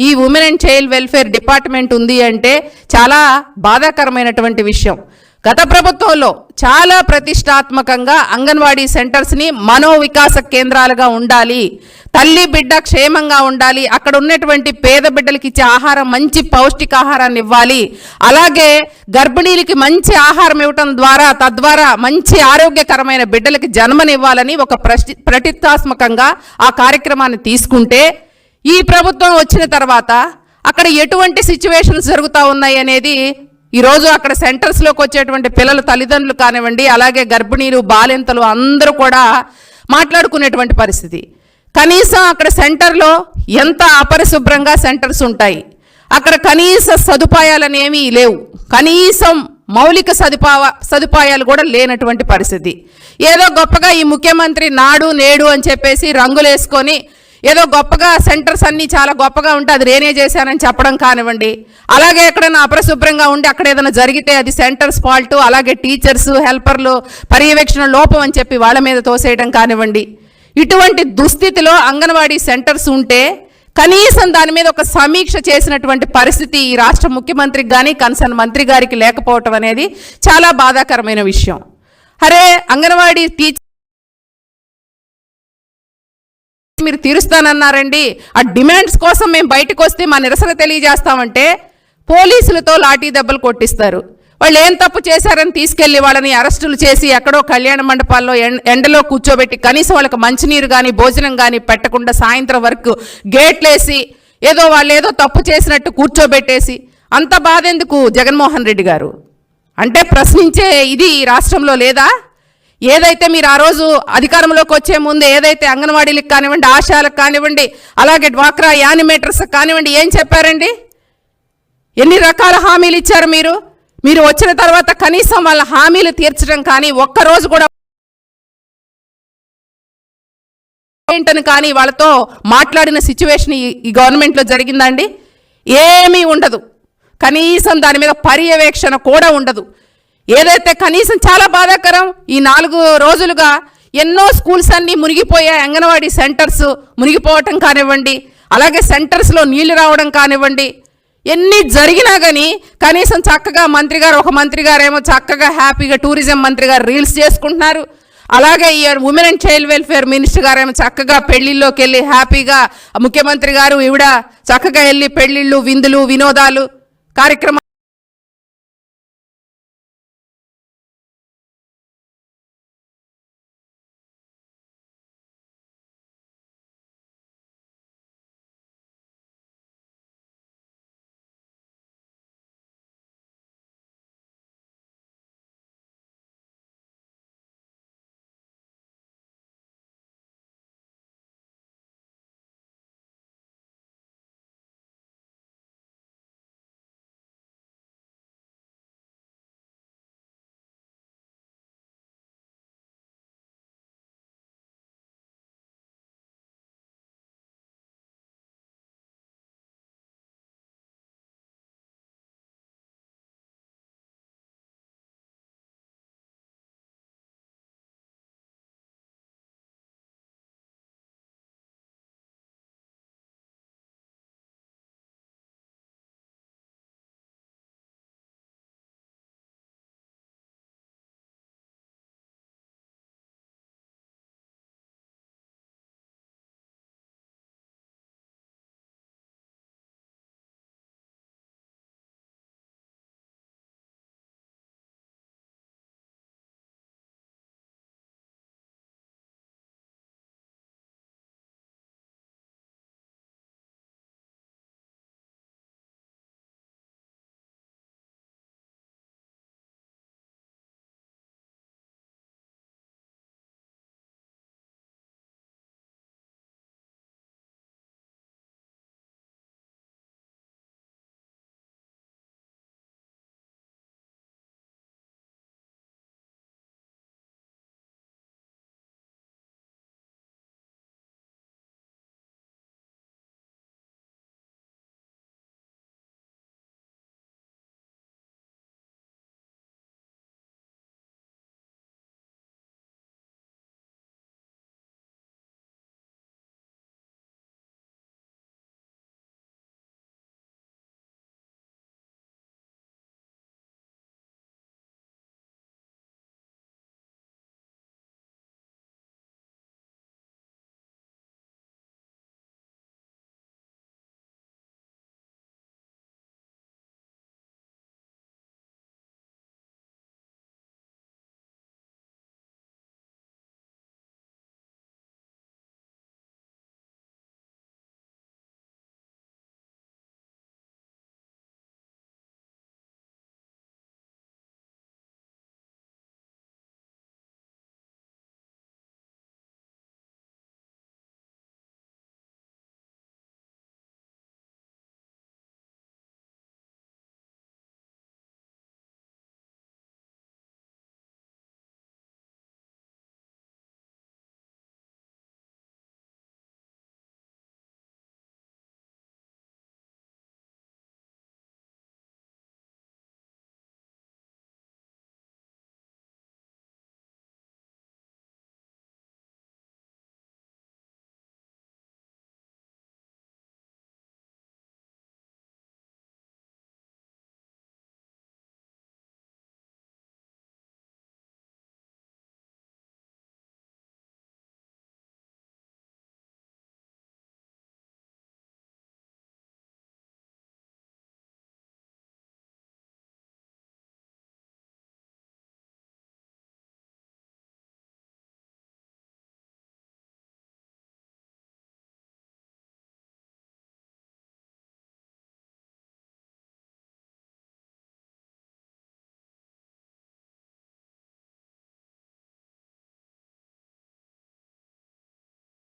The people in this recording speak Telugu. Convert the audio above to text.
ఈ women and child welfare department ఉంది అంటే చాలా బాధాకరమైనటువంటి విషయం. గత ప్రభుత్వంలో చాలా ప్రతిష్టాత్మకంగా అంగన్వాడీ సెంటర్స్ని మనోవికాస కేంద్రాలుగా ఉండాలి తల్లి బిడ్డ క్షేమంగా ఉండాలి అక్కడ ఉన్నటువంటి పేద బిడ్డలకి ఇచ్చే ఆహారం మంచి పౌష్టికాహారాన్ని ఇవ్వాలి అలాగే గర్భిణీలకి మంచి ఆహారం ఇవ్వటం ద్వారా తద్వారా మంచి ఆరోగ్యకరమైన బిడ్డలకి జన్మనివ్వాలని ఒక ప్రతిష్టాత్మకంగా ఆ కార్యక్రమాన్ని తీసుకుంటే ఈ ప్రభుత్వం వచ్చిన తర్వాత అక్కడ ఎటువంటి సిచ్యువేషన్స్ జరుగుతూ ఉన్నాయి అనేది ఈరోజు అక్కడ సెంటర్స్లోకి వచ్చేటువంటి పిల్లల తల్లిదండ్రులు కానివ్వండి అలాగే గర్భిణీలు బాలింతలు అందరూ కూడా మాట్లాడుకునేటువంటి పరిస్థితి. కనీసం అక్కడ సెంటర్లో ఎంత అపరిశుభ్రంగా సెంటర్స్ ఉంటాయి అక్కడ కనీస సదుపాయాలు అనేవి లేవు. కనీసం మౌలిక సదుపా సదుపాయాలు కూడా లేనటువంటి పరిస్థితి. ఏదో గొప్పగా ఈ ముఖ్యమంత్రి నాడు నేడు అని చెప్పేసి రంగులేసుకొని ఏదో గొప్పగా సెంటర్స్ అన్నీ చాలా గొప్పగా ఉంటే అది నేనే చేశానని చెప్పడం కానివ్వండి. అలాగే ఎక్కడైనా అపరిశుభ్రంగా ఉండి అక్కడ ఏదైనా జరిగితే అది సెంటర్స్ ఫాల్ట్ అలాగే టీచర్స్ హెల్పర్లు పర్యవేక్షణ లోపం అని చెప్పి వాళ్ళ మీద తోసేయడం కానివ్వండి. ఇటువంటి దుస్థితిలో అంగన్వాడీ సెంటర్స్ ఉంటే కనీసం దాని మీద ఒక సమీక్ష చేసినటువంటి పరిస్థితి ఈ రాష్ట్ర ముఖ్యమంత్రికి కానీ కన్సర్న్ మంత్రి గారికి లేకపోవటం అనేది చాలా బాధాకరమైన విషయం. అరే అంగన్వాడీ టీచర్ మీరు తీరుస్తానన్నారండి. ఆ డిమాండ్స్ కోసం మేము బయటకు వస్తే మా నిరసన తెలియజేస్తామంటే పోలీసులతో లాఠీ దెబ్బలు కొట్టిస్తారు. వాళ్ళు ఏం తప్పు చేశారని తీసుకెళ్ళి వాళ్ళని అరెస్టులు చేసి ఎక్కడో కళ్యాణ మండపాల్లో ఎండలో కూర్చోబెట్టి కనీసం వాళ్ళకి మంచినీరు కానీ భోజనం కానీ పెట్టకుండా సాయంత్రం వరకు గేట్లేసి ఏదో వాళ్ళు ఏదో తప్పు చేసినట్టు కూర్చోబెట్టేసి అంత బాధ ఎందుకు జగన్మోహన్ రెడ్డి గారు? అంటే ప్రశ్నించే ఇది రాష్ట్రంలో లేదా? ఏదైతే మీరు ఆ రోజు అధికారంలోకి వచ్చే ముందు ఏదైతే అంగన్వాడీలకు కానివ్వండి ఆశాలకు కానివ్వండి అలాగే డ్వాక్రా యానిమేటర్స్ కానివ్వండి ఏం చెప్పారండి? ఎన్ని రకాల హామీలు ఇచ్చారు మీరు? మీరు వచ్చిన తర్వాత కనీసం వాళ్ళ హామీలు తీర్చడం కానీ ఒక్కరోజు కూడా ఏంటని కానీ వాళ్ళతో మాట్లాడిన సిచ్యువేషన్ ఈ గవర్నమెంట్లో జరిగిందండి ఏమీ ఉండదు. కనీసం దాని మీద పర్యవేక్షణ కూడా ఉండదు. ఏదైతే కనీసం చాలా బాధాకరం ఈ నాలుగు రోజులుగా ఎన్నో స్కూల్స్ అన్నీ మునిగిపోయాయి. అంగన్వాడీ సెంటర్స్ మునిగిపోవటం కానివ్వండి అలాగే సెంటర్స్లో నీళ్ళు రావడం కానివ్వండి ఎన్ని జరిగినా కానీ కనీసం చక్కగా మంత్రి గారు ఒక మంత్రి గారు ఏమో చక్కగా హ్యాపీగా టూరిజం మంత్రి గారు రీల్స్ చేసుకుంటున్నారు. అలాగే ఈ women and child welfare minister గారు ఏమో చక్కగా పెళ్ళిళ్ళలోకి వెళ్ళి హ్యాపీగా ముఖ్యమంత్రి గారు ఈవిడ చక్కగా వెళ్ళి పెళ్ళిళ్ళు విందులు వినోదాలు కార్యక్రమాలు